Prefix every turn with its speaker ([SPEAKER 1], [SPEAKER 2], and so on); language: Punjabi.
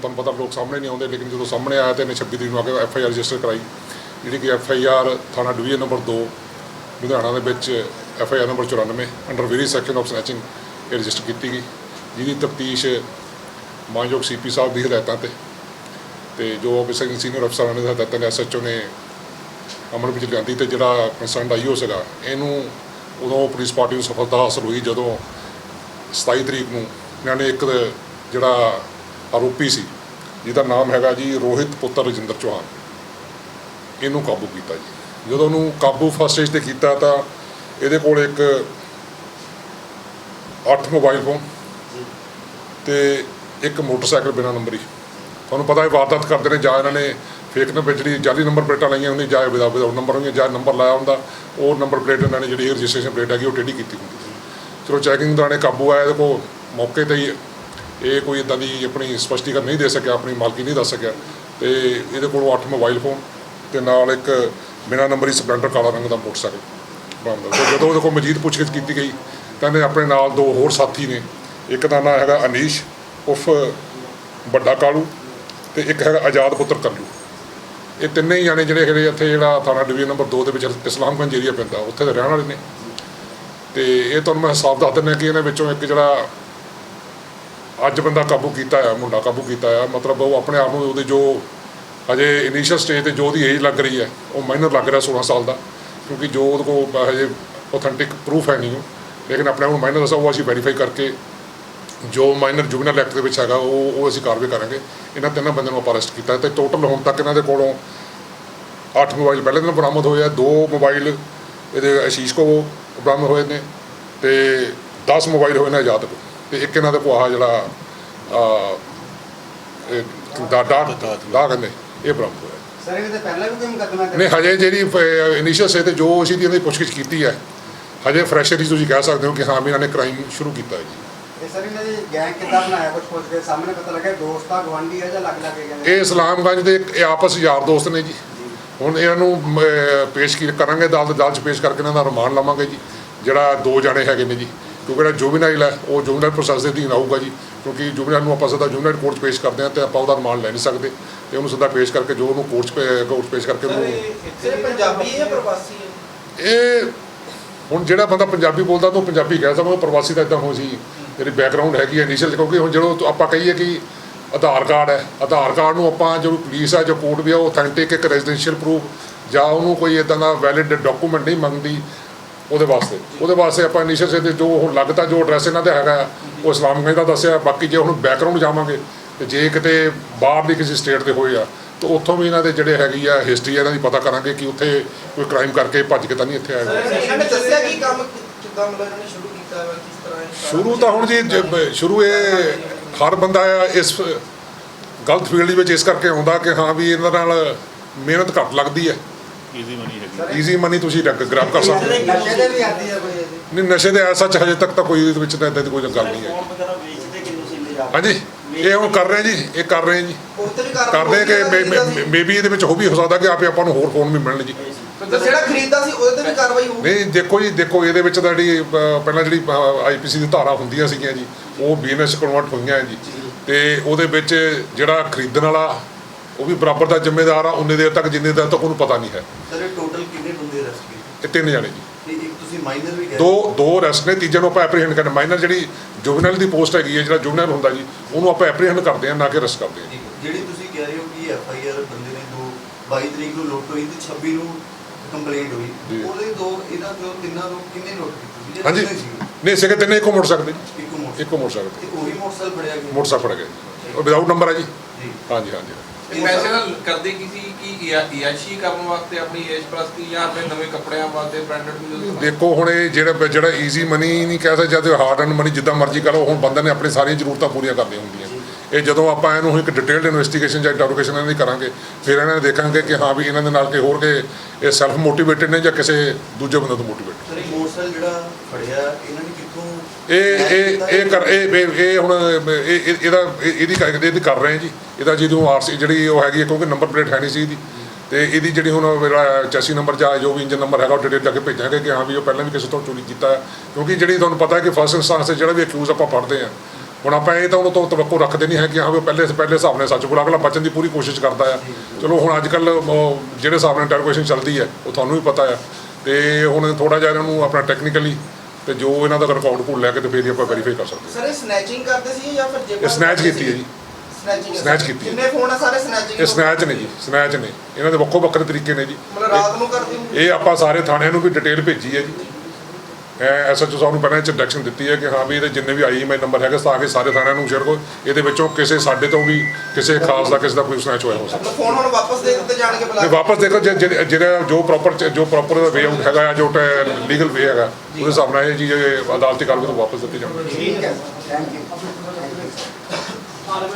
[SPEAKER 1] ਤੁਹਾਨੂੰ ਪਤਾ ਲੋਕ ਸਾਹਮਣੇ ਨਹੀਂ ਆਉਂਦੇ, ਲੇਕਿਨ ਜਦੋਂ ਸਾਹਮਣੇ ਆਇਆ ਤੇ ਇਹਨੇ 26 ਤਰੀਕ ਨੂੰ ਆ ਕੇ ਐਫ ਆਈ ਆਰ ਰਜਿਸਟਰ ਕਰਾਈ। ਜਿਹੜੀ ਕਿ ਐਫ ਆਈ ਆਰ ਥਾਣਾ ਡਿਵੀਜ਼ਨ ਨੰਬਰ 2 ਲੁਧਿਆਣਾ ਦੇ ਵਿੱਚ F I R number 94 under very section of snatching ਇਹ ਰਜਿਸਟਰ ਕੀਤੀ ਗਈ। ਜਿਹਦੀ ਤਫਤੀਸ਼ ਮਾਨਯੋਗ ਸੀਪੀ ਸਾਹਿਬ ਦੀ ਹਦਾਇਤਾਂ ਤੇ ਤੇ ਜੋ ਆਫਿਸਰ ਸੀਨੀਅਰ ਅਫਸਰਾਂ ਨੇ ਹਦਾਇਤਾਂ ਨੇ ਐਸਐਚਓ ਨੇ ਅਮਲ ਵਿੱਚ ਲਿਆਂਦੀ ਤੇ ਜਿਹੜਾ ਕੰਸਰਨਡ ਆਈਓ ਸੀਗਾ, ਇਹਨੂੰ ਉਦੋਂ ਪੁਲਿਸ ਪਾਰਟੀ ਨੂੰ ਸਫਲਤਾ ਹਾਸਲ ਹੋਈ ਜਦੋਂ 27 ਤਰੀਕ ਨੂੰ ਇਹਨਾਂ ਨੇ ਇੱਕ ਜਿਹੜਾ ਆਰੋਪੀ ਸੀ, ਜਿਹਦਾ ਨਾਮ ਹੈਗਾ ਜੀ ਰੋਹਿਤ ਪੁੱਤਰ ਰਜਿੰਦਰ ਚੌਹਾਨ। ਇਹਨੂੰ ਕਾਬੂ ਕੀਤਾ ਜੀ। ਜਦੋਂ ਉਹਨੂੰ ਕਾਬੂ ਫਸਟ ਸਟੇਜ ਤੇ ਕੀਤਾ ਤਾਂ ਇਹਦੇ ਕੋਲ ਇੱਕ 8 ਮੋਬਾਈਲ ਫੋਨ ਤੇ ਇੱਕ ਮੋਟਰਸਾਈਕਲ ਬਿਨਾਂ ਨੰਬਰੀ ਤੁਹਾਨੂੰ ਪਤਾ ਹੈ ਵਾਰਦਾਤ ਕਰਦੇ ਨੇ, ਜਾਂ ਇਹਨਾਂ ਨੇ ਫੇਕ ਨੰਬਰ ਜਿਹੜੀ ਜਾਲੀ ਨੰਬਰ ਪਲੇਟਾਂ ਲਾਈਆਂ ਹੁੰਦੀਆਂ, ਜਾਂ ਵਿਦਾ ਵਿਦਾ ਨੰਬਰ ਹੋਈਆਂ, ਜਾਂ ਨੰਬਰ ਲਾਇਆ ਹੁੰਦਾ, ਉਹ ਨੰਬਰ ਪਲੇਟ ਇਹਨਾਂ ਨੇ ਜਿਹੜੀ ਰਜਿਸਟ੍ਰੇਸ਼ਨ ਪਲੇਟ ਹੈਗੀ, ਉਹ ਟੇਢੀ ਕੀਤੀ ਹੁੰਦੀ ਚਲੋ ਚੈਕਿੰਗ ਦੌਰਾਨ ਕਾਬੂ ਆਇਆ ਇਹਦੇ ਕੋਲ ਮੌਕੇ ਤੇ ਹੀ ਇਹ ਕੋਈ ਇਦਾਂ ਦੀ ਆਪਣੀ ਸਪਸ਼ਟੀਕਰਨ ਨਹੀਂ ਦੇ ਸਕਿਆ, ਆਪਣੀ ਮਾਲਕੀ ਨਹੀਂ ਦੱਸ ਸਕਿਆ। ਤੇ ਇਹਦੇ ਕੋਲੋਂ 8 ਮੋਬਾਈਲ ਫੋਨ ਤੇ ਨਾਲ ਇੱਕ ਬਿਨਾਂ ਨੰਬਰੀ ਸਪਲੈਂਡਰ ਕਾਲਾ ਰੰਗ ਦਾ ਮੋਟਰਸਾਈਕਲ ਬਰਾਮਦ ਹੋਇਆ। ਜਦੋਂ ਉਹਦੇ ਕੋਲ ਮਜੀਦ ਪੁੱਛਗਿੱਛ ਕੀਤੀ ਗਈ, ਤਾਂ ਇਹਨੇ ਆਪਣੇ ਨਾਲ ਦੋ ਹੋਰ ਸਾਥੀ ਨੇ। ਇੱਕ ਦਾ ਨਾਂ ਹੈਗਾ ਅਨੀਸ਼, ਉਫ, ਵੱਡਾ ਕਾਲੂ, ਤੇ ਇੱਕ ਹੈਗਾ ਆਜ਼ਾਦ ਪੁੱਤਰ ਕੱਲੂ ਇਹ ਤਿੰਨੇ ਹੀ ਜਾਣੇ ਜਿਹੜੇ ਹੈਗੇ ਇੱਥੇ ਜਿਹੜਾ ਥਾਣਾ ਡਿਵੀਜ਼ਨ ਨੰਬਰ 2 ਦੇ ਵਿੱਚ ਇਸਲਾਮਗੰਜ ਏਰੀਆ ਪੈਂਦਾ, ਉੱਥੇ ਦੇ ਰਹਿਣ ਵਾਲੇ ਨੇ। ਤੇ ਇਹ ਤੁਹਾਨੂੰ ਮੈਂ ਹਿਸਾਬ ਦੱਸ ਦਿੰਦਾ ਕਿ ਇਹਨਾਂ ਵਿੱਚੋਂ ਇੱਕ ਜਿਹੜਾ ਅੱਜ ਬੰਦਾ ਕਾਬੂ ਕੀਤਾ ਆ, ਮੁੰਡਾ ਕਾਬੂ ਕੀਤਾ ਆ, ਮਤਲਬ ਉਹ ਆਪਣੇ ਆਪ ਨੂੰ ਉਹਦੇ ਜੋ ਹਜੇ ਇਨੀਸ਼ੀਅਲ ਸਟੇਜ ਤੇ ਜੋ ਉਹਦੀ ਏਜ ਲੱਗ ਰਹੀ ਹੈ, ਉਹ ਮਾਈਨਰ ਲੱਗ ਰਿਹਾ 16 ਸਾਲ ਦਾ, ਕਿਉਂਕਿ ਜੋ ਉਹਦੇ ਕੋਲ ਹਜੇ ਆਥੈਂਟਿਕ ਪ੍ਰੂਫ ਹੈ ਨਹੀਂ ਉਹ, ਲੇਕਿਨ ਆਪਣੇ ਆਪ ਨੂੰ ਮਾਈਨਰ ਦੱਸਾ, ਉਹ ਅਸੀਂ ਵੈਰੀਫਾਈ ਕਰਕੇ ਜੋ ਮਾਈਨਰ ਜੁਗਨਲ ਐਕਟ ਦੇ ਵਿੱਚ ਹੈਗਾ, ਉਹ ਉਹ ਅਸੀਂ ਕਾਰਵਾਈ ਕਰਾਂਗੇ। ਇਹਨਾਂ ਤਿੰਨਾਂ ਬੰਦਿਆਂ ਨੂੰ ਆਪਾਂ ਅਰੈਸਟ ਕੀਤਾ ਤੇ ਟੋਟਲ ਹੁਣ ਤੱਕ ਇਹਨਾਂ ਦੇ ਕੋਲੋਂ 8 ਮੋਬਾਈਲ ਪਹਿਲੇ ਦਿਨ ਬਰਾਮਦ ਹੋਏ ਆ, ਦੋ ਮੋਬਾਈਲ ਇਹਦੇ ਆਸ਼ੀਸ਼ ਕੋ ਬਰਾਮਦ ਹੋਏ ਨੇ ਤੇ 10 ਮੋਬਾਈਲ ਹੋਏ ਨੇ ਆਜ਼ਾਦ ਕੋਲ ਤੇ ਇੱਕ ਇਹਨਾਂ ਦੇ ਕੋਲ ਆਹ ਜਿਹੜਾ ਆ ਇਹ ਦਾ ਦਾ ਦਾ ਕਹਿੰਦੇ ਇਹ ਬਰਾਮਦ ਹੋਇਆ।
[SPEAKER 2] ਸਰ ਇਹਦੇ ਤੇ ਪਹਿਲਾਂ ਵੀ ਕੋਈ ਮੁਕੱਦਮਾ
[SPEAKER 1] ਨਹੀਂ ਹਜੇ ਜਿਹੜੀ ਇਨੀਸ਼ੀਅਲ ਸੇ ਤੇ ਜੋ ਅਸੀਂ ਦੀ ਇਹਦੀ ਪੁੱਛਗਿੱਛ ਕੀਤੀ ਹੈ ਹਜੇ ਫਰੈਸ਼ਰ ਹੀ ਤੁਸੀਂ ਕਹਿ ਸਕਦੇ ਹੋ ਕਿ ਹਾਂ ਵੀ ਇਹਨਾਂ ਨੇ ਕ੍ਰਾਈਮ ਸ਼ੁਰੂ ਕੀਤਾ ਹੈ ਜੀ।
[SPEAKER 2] ਇਹ ਸਰ ਇਹਨਾਂ ਦੀ ਗੈਂਗ ਕਿੱਦਾਂ ਬਣਾਇਆ? ਕੁਝ ਪੁੱਛ ਕੇ ਸਾਹਮਣੇ ਪਤਾ ਲੱਗਾ ਦੋਸਤ ਗਵਾਂਢੀ ਆ ਜਾਂ ਲੱਗ ਲੱਗ ਕੇ ਕਹਿੰਦੇ
[SPEAKER 1] ਇਹ ਇਸਲਾਮਗੰਜ ਦੇ ਇੱਕ ਇਹ ਆਪਸ ਯਾਰ ਦੋਸਤ ਨੇ ਜੀ। ਹੁਣ ਇਹਨਾਂ ਨੂੰ ਪੇਸ਼ ਕੀ ਕਰਾਂਗੇ ਅਦਾਲਤ ਅਦਾਲਤ 'ਚ ਪੇਸ਼ ਕਰਕੇ ਇਹਨਾਂ ਦਾ ਰਿਮਾਂਡ ਲਵਾਂਗੇ ਜੀ ਜਿਹੜਾ ਦੋ ਜਾਣੇ ਹੈਗੇ ਨੇ ਜੀ। ਕਿਉਂਕਿ ਜਿਹੜਾ ਜੁਵਨਾਈਲ ਹੈ ਉਹ ਜੁਵਨਾਈਲ ਪ੍ਰੋਸੈਸ ਦੇ ਅਧੀਨ ਆਊਗਾ ਜੀ। ਕਿਉਂਕਿ ਜੁਵਨਾਈਲ ਨੂੰ ਆਪਾਂ ਸਿੱਧਾ ਜੁਵਨਾਈਲ ਕੋਰਟ 'ਚ ਪੇਸ਼ ਕਰਦੇ ਹਾਂ ਤੇ ਆਪਾਂ ਉਹਦਾ ਰਿਮਾਂਡ ਲੈ ਨਹੀਂ ਸਕਦੇ ਤੇ ਉਹਨੂੰ ਸਿੱਧਾ ਪੇਸ਼ ਕਰਕੇ ਜੋ ਉਹਨੂੰ ਕੋਰਟ 'ਚ ਕੋਰਟ ਪੇਸ਼ ਕਰਕੇ ਉਹਨੂੰ
[SPEAKER 3] ਸਿਰਫ ਪੰਜਾਬੀ ਹੈ ਜਾਂ ਪ੍ਰਵਾਸੀ ਹੈ?
[SPEAKER 1] ਇਹ ਹੁਣ ਜਿਹੜਾ ਬੰਦਾ ਪੰਜਾਬੀ ਬੋਲਦਾ ਤਾਂ ਉਹ ਪੰਜਾਬੀ ਕਹਿ ਸਕਦਾ ਉਹ ਪ੍ਰਵਾਸੀ ਦਾ ਇਦਾਂ ਹੋ ਸੀ ਜਿਹੜੀ ਬੈਕਗ੍ਰਾਉਂਡ ਹੈਗੀ ਹੈ ਇਨੀਸ਼ੀਅਲ ਕਿਉਂਕਿ ਹੁਣ ਜਦੋਂ ਆਪਾਂ ਕਹੀਏ ਕਿ ਆਧਾਰ ਕਾਰਡ ਹੈ ਆਧਾਰ ਕਾਰਡ ਨੂੰ ਆਪਾਂ ਜਦੋਂ ਪੁਲਿਸ ਹੈ ਜੋ ਕੋਰਟ ਵੀ ਆ ਉਹ ਅਥੈਂਟਿਕ ਇੱਕ ਰੈਜ਼ੀਡੈਂਸ਼ੀਅਲ ਪ੍ਰੂਫ ਜਾਂ ਉਹਨੂੰ ਕੋਈ ਇਦਾਂ ਦਾ ਵੈਲਿਡ ਡਾਕੂਮੈਂਟ ਨਹੀਂ ਮੰਗਦੀ ਉਹਦੇ ਵਾਸਤੇ ਉਹਦੇ ਵਾਸਤੇ ਆਪਾਂ ਇਨੀਸ਼ੀਅਲ ਸੇ ਤੇ ਜੋ ਹੁਣ ਲੱਗਦਾ ਜੋ ਐਡਰੈਸ ਇਹਨਾਂ ਦਾ ਹੈਗਾ ਉਹ ਇਸਲਾਮਗੰਜ ਦਾ ਦੱਸਿਆ ਬਾਕੀ ਜੇ ਹੁਣ ਬੈਕਗ੍ਰਾਉਂਡ ਜਾਵਾਂਗੇ ਤੇ ਜੇ ਕਿਤੇ ਬਾਹਰ ਦੀ ਕਿਸੇ ਸਟੇਟ ਦੇ ਹੋਏ ਆ ਤਾਂ ਉੱਥੋਂ ਵੀ ਇਹਨਾਂ ਦੇ ਜਿਹੜੇ ਹੈਗੀ ਆ ਹਿਸਟਰੀ ਇਹਨਾਂ ਦੀ ਪਤਾ ਕਰਾਂਗੇ ਕਿ ਉੱਥੇ ਕੋਈ ਕ੍ਰਾਈਮ ਕਰਕੇ ਭੱਜ ਕੇ ਤਾਂ ਨਹੀਂ ਇੱਥੇ ਆਏ।
[SPEAKER 3] ਇਹਨਾਂ ਨੇ ਦੱਸਿਆ ਕਿ ਕੰਮ ਕਿੱਦਾਂ ਮਤਲਬ ਇਹਨਾਂ ਨੇ ਸ਼ੁਰੂ ਕੀਤਾ ਹੈ ਕਿਸ ਤਰ੍ਹਾਂ ਸਾਰਾ
[SPEAKER 1] ਤਾਂ ਹੁਣ ਜੀ ਜ- ਸ਼ੁਰੂ ਇਹ ਹਰ ਬੰਦਾ ਇਸ ਗਲਤ ਫੀਲਡ ਵਿੱਚ ਇਸ ਕਰਕੇ ਆਉਂਦਾ ਕਿ ਹਾਂ ਵੀ ਇਹਨਾਂ ਨਾਲ ਮਿਹਨਤ ਘੱਟ ਲੱਗਦੀ ਹੈ
[SPEAKER 4] ਈਜ਼ੀ ਮਨੀ ਹੈਗੀ।
[SPEAKER 1] ਈਜ਼ੀ ਮਨੀ ਤੁਸੀਂ ਗ੍ਰੈਬ ਕਰ ਸਕਦੇ ਹੋ।
[SPEAKER 2] ਨਸ਼ੇ ਦੇ ਵੀ ਆਦੀ ਆ ਕੋਈ ਇਹਦੀ
[SPEAKER 1] ਨਹੀਂ ਨਸ਼ੇ ਦੇ ਐਸਾ ਹਜੇ ਤੱਕ ਤਾਂ ਕੋਈ ਇਹਦੇ ਵਿੱਚ ਤਾਂ ਇਦਾਂ ਦੀ ਕੋਈ ਗੱਲ ਨਹੀਂ ਹੈ
[SPEAKER 5] ਫੋਨ ਵਗੈਰਾ ਵੇਚਦੇ ਕਿ ਤੁਸੀਂ ਲਿਜਾ
[SPEAKER 1] ਹਾਂਜੀ ਇਹ ਹੁਣ ਕਰ ਰਹੇ ਜੀ ਇਹ ਕਰ ਰਹੇ ਜੀ। ਕਰਦੇ
[SPEAKER 3] ਹੈ,
[SPEAKER 1] ਕਿ ਮੇਬੀ ਇਹਦੇ ਵਿੱਚ ਹੋ ਵੀ ਹੋ ਸਕਦਾ ਕਿ ਆਪੇ ਆਪਾਂ ਨੂੰ ਹੋਰ ਫੋਨ ਵੀ ਮਿਲਣ ਜੀ।
[SPEAKER 3] ਤੇ ਜਿਹੜਾ ਖਰੀਦਦਾ ਸੀ ਉਹਦੇ ਤੇ ਵੀ ਕਾਰਵਾਈ ਹੋਊਗੀ।
[SPEAKER 1] ਨਹੀਂ ਦੇਖੋ ਜੀ ਦੇਖੋ ਇਹਦੇ ਵਿੱਚ ਤਾਂ ਜਿਹੜੀ ਪਹਿਲਾਂ ਜਿਹੜੀ ਆਈਪੀਸੀ ਦੀ ਧਾਰਾ ਹੁੰਦੀਆਂ ਸੀਗੀਆਂ ਜੀ ਉਹ ਬੀਐਨਐਸ ਕਨਵਰਟ ਹੋਈਆਂ ਜੀ। ਤੇ ਉਹਦੇ ਵਿੱਚ ਜਿਹੜਾ ਖਰੀਦਣ ਵਾਲਾ ਉਹ ਵੀ ਬਰਾਬਰ ਦਾ ਜ਼ਿੰਮੇਦਾਰ ਆ ਉਨੇ ਦੇਰ ਤੱਕ ਜਿੰਨੇ ਦੇਰ ਤੱਕ ਉਹਨੂੰ ਪਤਾ ਨਹੀਂ ਹੈ।
[SPEAKER 5] ਸਰ ਇਹ ਟੋਟਲ ਕਿੰਨੇ ਬੰਦੇ ਅਰੈਸਟ ਕੀਤੇ?
[SPEAKER 1] ਇਹ ਤਿੰਨ ਜਾਣੇ ਜੀ।
[SPEAKER 5] ਤੇ ਇੱਕ ਤੁਸੀਂ ਮਾਈਨਰ ਵੀ ਕਹਿ
[SPEAKER 1] ਦੋ ਦੋ ਅਰੈਸਟ ਨੇ ਤੀਜੇ ਨੂੰ ਆਪਾਂ ਐਪਰੀਹੈਂਡ ਕਰਨਾ। ਮਾਈਨਰ ਜਿਹੜੀ ਜੁਵਨਲ ਦੀ ਪੋਸਟ ਹੈਗੀ ਹੈ ਜਿਹੜਾ ਜੁਵਨਲ ਹੁੰਦਾ ਜੀ ਉਹਨੂੰ ਆਪਾਂ ਐਪਰੀਹੈਂਡ ਕਰਦੇ ਹਾਂ ਨਾ ਕਿ ਅਰੈਸਟ ਕਰਦੇ ਹਾਂ।
[SPEAKER 5] ਜਿਹੜੀ ਤੁਸੀਂ ਕਹਿ ਰਹੇ ਹੋ ਕਿ ਐਫ ਆਈ ਆਰ ਬੰਦੇ ਨੇ ਦੋ 22 ਤਰੀਕ ਨੂੰ ਲੁੱਟ ਹੋਈ ਤੇ 26 ਨੂੰ ਕੰਪਲੇਂਟ। ਹੋਈ। ਉਹਦੇ ਦੋ ਇਹਨਾਂ ਤੋਂ ਤਿੰਨਾਂ ਨੂੰ ਕਿੰਨੇ ਲੁੱਟ ਕੀਤੀ
[SPEAKER 1] ਹਾਂਜੀ? ਨਹੀਂ ਸਿਕੇ ਤਿੰਨੇ ਇੱਕੋ ਮੋਟਰਸਾਈਕਲ ਜੀ।
[SPEAKER 5] ਇੱਕੋ ਮੋਟਰ
[SPEAKER 1] ਇੱਕੋ ਮੋਟਰਸਾਈਕਲ।
[SPEAKER 5] ਤੇ ਉਹੀ ਮੋਟਰਸਾਈਕਲ ਫੜਿਆ ਗਿਆ।
[SPEAKER 1] ਮੋਟਰਸਾਈਕਲ ਫੜ ਗਏ ਉਹ ਵਿਦਆਊਟ ਨੰਬਰ ਹੈ ਜੀ।
[SPEAKER 5] ਜੀ।
[SPEAKER 1] ਹਾਂਜੀ ਹਾਂਜੀ।
[SPEAKER 6] ਇਹ ਪੈਸੇ ਕਰਦੇ ਕੀ ਸੀ ਕਿ ਇਆਸ਼ੀ ਕਰਨ ਵਾਸਤੇ ਆਪਣੀ ਏਜ ਪ੍ਰਸਤੀ ਜਾਂ ਆਪਣੇ ਨਵੇਂ ਕੱਪੜਿਆਂ ਵਾਸਤੇ ਬ੍ਰਾਂਡਡ
[SPEAKER 1] ਦੇਖੋ ਹੁਣ ਇਹ ਜਿਹੜਾ ਜਿਹੜਾ ਈਜ਼ੀ ਮਨੀ ਨਹੀਂ ਕਹਿ ਸਕਦੇ ਜਦ ਹਾਰਡ ਐਂਡ ਮਨੀ ਜਿੱਦਾਂ ਮਰਜ਼ੀ ਕਰੋ ਹੁਣ ਬੰਦੇ ਨੇ ਆਪਣੀ ਸਾਰੀਆਂ ਜ਼ਰੂਰਤਾਂ ਪੂਰੀਆਂ ਕਰਨੀਆਂ ਹੁੰਦੀਆਂ। ਇਹ ਜਦੋਂ ਆਪਾਂ ਇਹਨੂੰ ਇੱਕ ਡਿਟੇਲਡ ਇਨਵੈਸਟੀਗੇਸ਼ਨ ਜਾਂ ਇੰਟਰੋਗੇਸ਼ਨ ਇਹਨਾਂ ਦੀ ਕਰਾਂਗੇ ਫਿਰ ਇਹਨਾਂ ਨੇ ਦੇਖਾਂਗੇ ਕਿ ਹਾਂ ਵੀ ਇਹਨਾਂ ਦੇ ਨਾਲ ਕੋਈ ਹੋਰ ਕੇ ਇਹ ਸੈਲਫ ਮੋਟੀਵੇਟਡ ਨੇ ਜਾਂ ਕਿਸੇ ਦੂਜੇ ਬੰਦੇ ਤੋਂ ਮੋਟੀਵੇਟਡ
[SPEAKER 5] ਸਰ ਇਹ ਮੋਟਰਸਾਈਕਲ ਜਿਹੜਾ ਫੜਿਆ ਇਹਨਾਂ ਨੇ ਕਿੱਥੋਂ
[SPEAKER 1] ਇਹ ਇਹ ਇਹ ਕਰ ਇਹ ਇਹ- ਹੁਣ ਇਹ ਇਹ- ਇਹਦਾ ਇਹ- ਇਹਦੀ ਕਰ ਇਹਦੀ ਕਰ ਰਹੇ ਜੀ। ਇਹਦਾ ਜਦੋਂ ਆਰਸੀ ਜਿਹੜੀ ਉਹ ਹੈਗੀ ਕਿਉਂਕਿ ਨੰਬਰ ਪਲੇਟ ਹੈ ਨਹੀਂ ਸੀ ਇਹਦੀ। ਤੇ ਇਹਦੀ ਜਿਹੜੀ ਹੁਣ ਮੇਰਾ ਚੈਸੀ ਨੰਬਰ ਜਾਂ ਜੋ ਵੀ ਇੰਜਨ ਨੰਬਰ ਹੈਗਾ ਉਹ ਡਿਟੇਲ ਜਾ ਕੇ ਭੇਜਾਂਗੇ ਕਿ ਹਾਂ ਵੀ ਉਹ ਪਹਿਲਾਂ ਵੀ ਕਿਸੇ ਤੋਂ ਚੋਰੀ ਕੀਤਾ ਕਿਉਂਕਿ ਜਿਹੜੀ ਤੁਹਾਨੂੰ ਪਤਾ ਹੈ ਕਿ ਫਸਟ ਇੰਸਟੈਂਸ ਤੇ ਜਿਹੜਾ ਵੀ ਅਕਿਊਜ਼ ਆਪਾਂ ਫੜਦੇ ਆ ਹੁਣ ਆਪਾਂ ਇਹ ਤਾਂ ਉਹਨਾਂ ਤੋਂ ਤਵੱਕੋ ਰੱਖਦੇ ਨਹੀਂ ਹੈ ਕਿ ਹਾਂ ਵੀ ਪਹਿਲੇ ਪਹਿਲੇ ਹਿਸਾਬ ਨਾਲ ਸੱਚ ਬੋਲਾ ਅਗਲਾ ਬਚਣ ਦੀ ਪੂਰੀ ਕੋਸ਼ਿਸ਼ ਕਰਦਾ ਆ। ਚਲੋ ਹੁਣ ਅੱਜ ਕੱਲ ਜਿਹੜੇ ਹਿਸਾਬ ਨਾਲ ਇੰਟਰੋਗੇਸ਼ਨ ਚੱਲਦੀ ਹੈ ਉਹ ਤੁਹਾਨੂੰ ਵੀ ਪਤਾ ਆ। ਤੇ ਹੁਣ ਥੋੜਾ ਜਿਹਾ ਇਹਨਾਂ ਨੂੰ ਆਪਣਾ ਟੈਕਨੀਕਲੀ ਤੇ ਜੋ ਇਹਨਾਂ ਦਾ ਰਿਕਾਰਡ ਕੋਲ ਲੈ ਕੇ ਤੇ ਫੇਰ ਹੀ ਆਪਾਂ ਵੈਰੀਫਾਈ ਕਰ ਸਕਦੇ
[SPEAKER 3] ਸਰ ਇਹ ਸਨੈਚਿੰਗ ਕਰਦੇ ਸੀ ਜਾਂ ਫਿਰ
[SPEAKER 1] ਇਹ ਸਨੈਚ ਕੀਤੀ ਹੈ ਜੀ। Snatch ਕੀਤੀ।
[SPEAKER 3] ਕਿੰਨੇ ਫੋਨ ਆ ਸਾਰੇ ਸਨੈਚਿੰਗ
[SPEAKER 1] ਇਹ ਸਨੈਚ ਨੇ ਜੀ ਸਨੈਚ ਨੇ। ਇਹਨਾਂ ਦੇ ਵੱਖੋ ਵੱਖਰੇ ਤਰੀਕੇ ਨੇ ਜੀ।
[SPEAKER 3] ਮਤਲਬ ਰਾਤ ਨੂੰ ਕਰਦੇ
[SPEAKER 1] ਇਹ ਆਪਾਂ ਸਾਰੇ ਥਾਣਿਆਂ ਨੂੰ ਵੀ ਡਿਟੇਲ ਭੇਜੀ ਹੈ ਜੀ। ਐਸਐਚਓ ਸਾਹਿਬ ਨੂੰ ਪਹਿਲਾਂ ਇਹ 'ਚ ਡਾਇਰੈਕਸ਼ਨ ਦਿੱਤੀ ਹੈ ਕਿ ਹਾਂ ਵੀ ਇਹਦੇ ਜਿੰਨੇ ਵੀ ਆਈਐਮਆਈ ਨੰਬਰ ਹੈਗੇ ਤਾਂ ਕਿ ਸਾਰੇ ਥਾਣਿਆਂ ਨੂੰ ਸ਼ੇਅਰ ਕਰੋ। ਇਹਦੇ ਵਿੱਚੋਂ ਕਿਸੇ ਸਾਡੇ ਤੋਂ ਵੀ ਕਿਸੇ ਖਾਸ ਦਾ ਕਿਸੇ ਦਾ ਕੋਈ ਸਨੈਚ ਹੋਇਆ ਹੋ ਸਕਦਾ
[SPEAKER 3] ਫੋਨ ਹੁਣ ਵਾਪਸ ਦੇ ਦਿੱਤੇ ਜਾਣਗੇ ਬੁਲਾ?
[SPEAKER 1] ਵਾਪਸ ਦੇਖੋ ਜਿਹੜੇ- ਜੋ ਪ੍ਰੋਪਰ ਜੋ ਪ੍ਰੋਪਰ ਵੇ ਹੈਗਾ ਆ ਜੋ ਲੀਗਲ ਵੇ ਹੈਗਾ ਉਹਦੇ ਹਿਸਾਬ ਨਾਲ ਇਹ ਜੀ ਅਦਾਲਤੀ ਕਾਰਵਾਈ ਤੋਂ ਵਾਪਸ ਦਿੱਤੀ ਜਾਣੀ
[SPEAKER 2] ਠੀਕ ਹੈ। Thank you